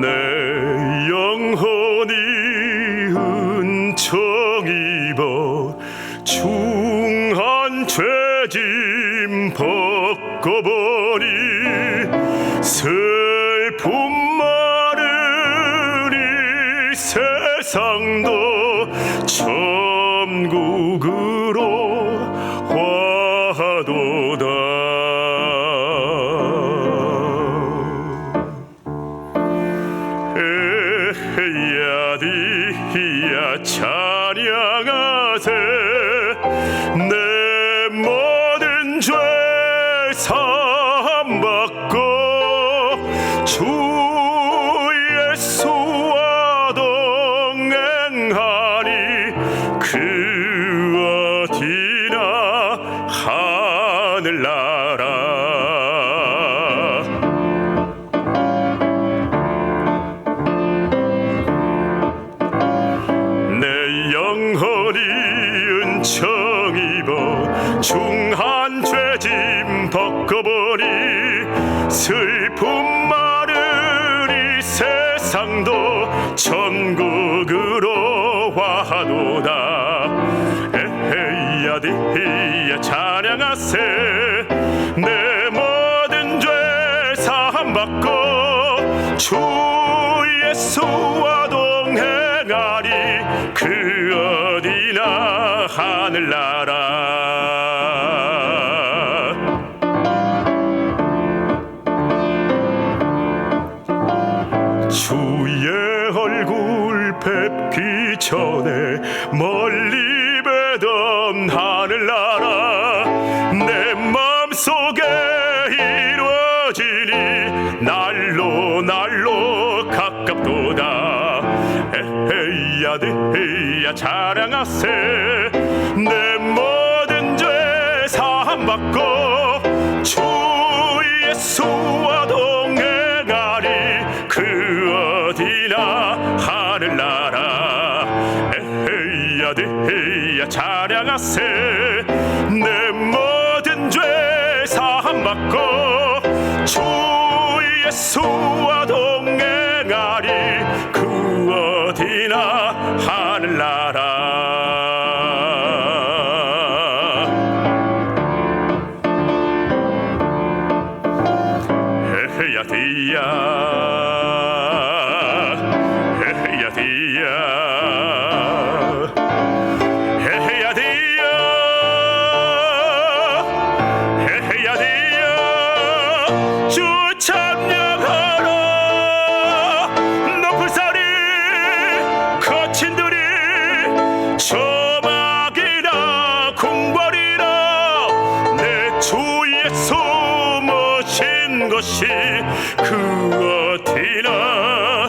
내 영혼이 은총 입어 중한 죄짐 벗고 보니 슬픔 많은 이 세상도 찬양하세. 내 모든 죄 사함받고 주 예수와 동행하니 그 어디나 하늘나라 중한 죄짐 벗고보니 슬픔 많은 이 세상도 천국으로 화하도다. 에헤야디야 찬양하세. 내 모든 죄 사함 받고 주 예수와 동행하리 그 어디나 하늘나라 주의 얼굴 뵙기 전에 멀리 뵈던 하늘나라 내 맘속에 이루어지니 날로 날로 가깝도다. 에헤야 데헤야 자랑하세. 내 모든 죄 사함받고 주 예수와 야 데헤야 자랑하세? 내 모든 죄 사함받고 주 예수와 동행하리. 그 어디나 하늘나라. 헤헤야 디야 주 찬양하라. 높은 산이 거친 들이 저막이라 궁궐이라 내 주 예수 모신 것이 그 어디나